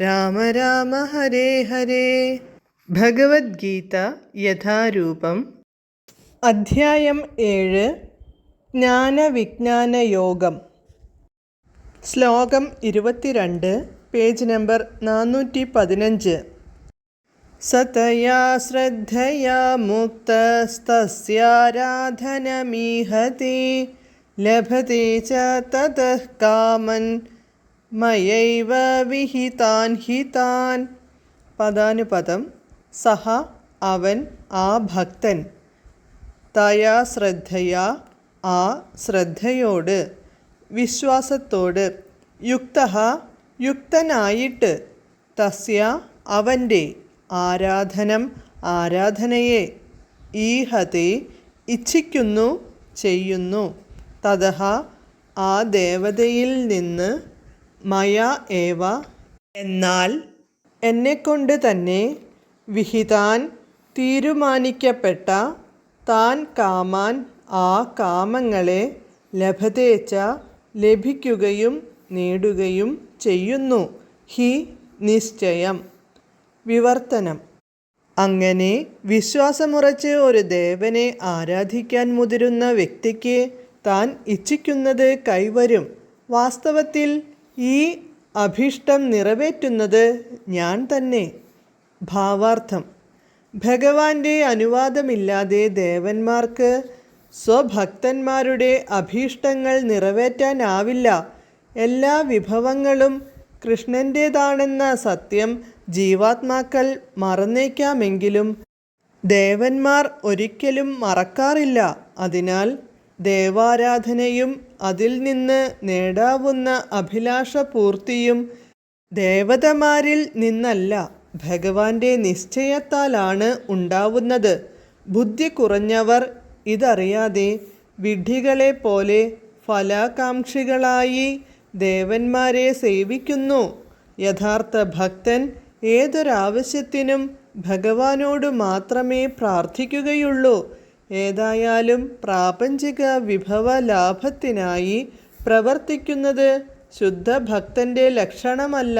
രാമ രാമ ഹരേ ഹരേ. ഭഗവത്ഗീത യഥാരൂപം. അധ്യായം ഏഴ്. ജ്ഞാനവിജ്ഞാന യോഗം. ശ്ലോകം ഇരുപത്തിരണ്ട് പേജ് നമ്പർ നാനൂറ്റി പതിനഞ്ച് സതയാ ശ്രദ്ധയാ മുക്തസ്തസ്യാരാധനമീഹതി. ലഭത്തെ ച കാമൻ. മയൈവ വിഹിതാൻ ഹിതാൻ. പദാനുപദം സഹ അവൻ ആ ഭക്തൻ. തയാ ശ്രദ്ധയാ ആ ശ്രദ്ധയോട്. വിശ്വാസത്തോട്. യുക്ത യുക്തനായിട്ട്. തസ്യ അവന്റെ. ആരാധനം ആരാധനയെ. ഈഹത്തെ ഇച്ഛിക്കുന്നു ചെയ്യുന്നു. തതഹ ആ ദേവതയിൽ നിന്ന് മയ ഏവ എന്നാൽ എന്നെക്കൊണ്ട് തന്നെ വിഹിതാൻ തീരുമാനിക്കപ്പെട്ട താൻ കാമാൻ ആ കാമങ്ങളെ ലഭതേച്ച ലഭിക്കുകയും നേടുകയും ചെയ്യുന്നു. ഹി നിശ്ചയം. വിവർത്തനം. അങ്ങനെ വിശ്വാസമുറച്ച് ഒരു ദേവനെ ആരാധിക്കാൻ മുതിരുന്ന വ്യക്തിക്ക് താൻ ഇച്ഛിക്കുന്നത് കൈവരും. വാസ്തവത്തിൽ ഈ അഭീഷ്ടം നിറവേറ്റുന്നത് ഞാൻ തന്നെ. ഭാവാർത്ഥം. ഭഗവാന്റെ അനുവാദമില്ലാതെ ദേവന്മാർക്ക് സ്വഭക്തന്മാരുടെ അഭീഷ്ടങ്ങൾ നിറവേറ്റാനാവില്ല. എല്ലാ വിഭവങ്ങളും കൃഷ്ണന്റേതാണെന്ന സത്യം ജീവാത്മാക്കൾ മറന്നേക്കാമെങ്കിലും ദേവന്മാർ ഒരിക്കലും മറക്കാറില്ല. അതിനാൽ ദേവാരാധനയും അതിൽ നിന്ന് നേടാവുന്ന അഭിലാഷപൂർത്തിയും ദേവതമാരിൽ നിന്നല്ല ഭഗവാന്റെ നിശ്ചയത്താലാണ് ഉണ്ടാവുന്നത്. ബുദ്ധി കുറഞ്ഞവർ ഇതറിയാതെ വിഡ്ഢികളെ പോലെ ഫലാകാംക്ഷികളായി ദേവന്മാരെ സേവിക്കുന്നു. യഥാർത്ഥ ഭക്തൻ ഏതൊരാവശ്യത്തിനും ഭഗവാനോട് മാത്രമേ പ്രാർത്ഥിക്കുകയുള്ളൂ. ഏതായാലും പ്രാപഞ്ചിക വിഭവ ലാഭത്തിനായി പ്രവർത്തിക്കുന്നത് ശുദ്ധഭക്തന്റെ ലക്ഷണമല്ല.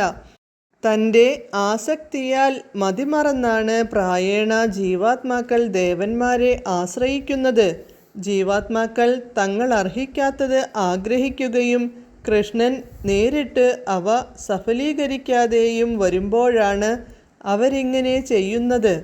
തന്റെ ആസക്തിയാൽ മതിമറന്നാണ് പ്രായേണ ജീവാത്മാക്കൾ ദേവന്മാരെ ആശ്രയിക്കുന്നത്. ജീവാത്മാക്കൾ തങ്ങൾ അർഹിക്കാത്തത് ആഗ്രഹിക്കുകയും കൃഷ്ണൻ നേരിട്ട് അവ സഫലീകരിക്കാതെയും വരുമ്പോഴാണ് അവരിങ്ങനെ ചെയ്യുന്നത്.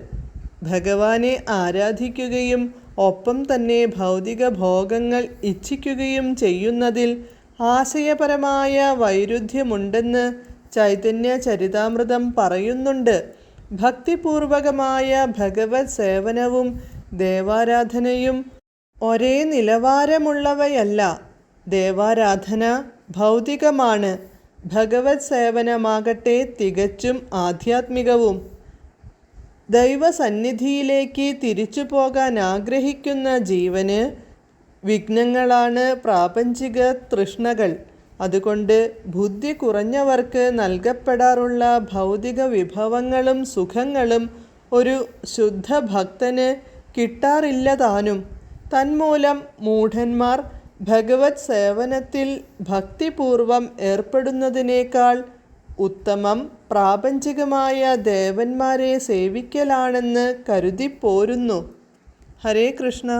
ഭഗവാനെ ആരാധിക്കുകയും ഒപ്പം തന്നെ ഭൗതിക ഭോഗങ്ങൾ ഇച്ഛിക്കുകയും ചെയ്യുന്നതിൽ ആശയപരമായ വൈരുദ്ധ്യമുണ്ടെന്ന് ചൈതന്യ ചരിതാമൃതം പറയുന്നുണ്ട്. ഭക്തിപൂർവകമായ ഭഗവത് സേവനവും ദേവാരാധനയും ഒരേ നിലവാരമുള്ളവയല്ല. ദേവാരാധന ഭൗതികമാണ്. ഭഗവത് സേവനമാകട്ടെ തികച്ചും ആധ്യാത്മികവും. ദൈവസന്നിധിയിലേക്ക് തിരിച്ചു പോകാൻ ആഗ്രഹിക്കുന്ന ജീവന് വിഘ്നങ്ങളാണ് പ്രാപഞ്ചിക തൃഷ്ണകൾ. അതുകൊണ്ട് ബുദ്ധി കുറഞ്ഞവർക്ക് നൽകപ്പെടാറുള്ള ഭൗതിക വിഭവങ്ങളും സുഖങ്ങളും ഒരു ശുദ്ധ ഭക്തന് കിട്ടാറില്ല താനും തന്മൂലം മൂഢന്മാർ ഭഗവത് സേവനത്തിൽ ഭക്തിപൂർവം ഏർപ്പെടുന്നതിനേക്കാൾ ഉത്തമം പ്രാപഞ്ചികമായ ദേവന്മാരെ സേവിക്കലാണെന്ന് കരുതിപ്പോരുന്നു ഹരേ കൃഷ്ണ.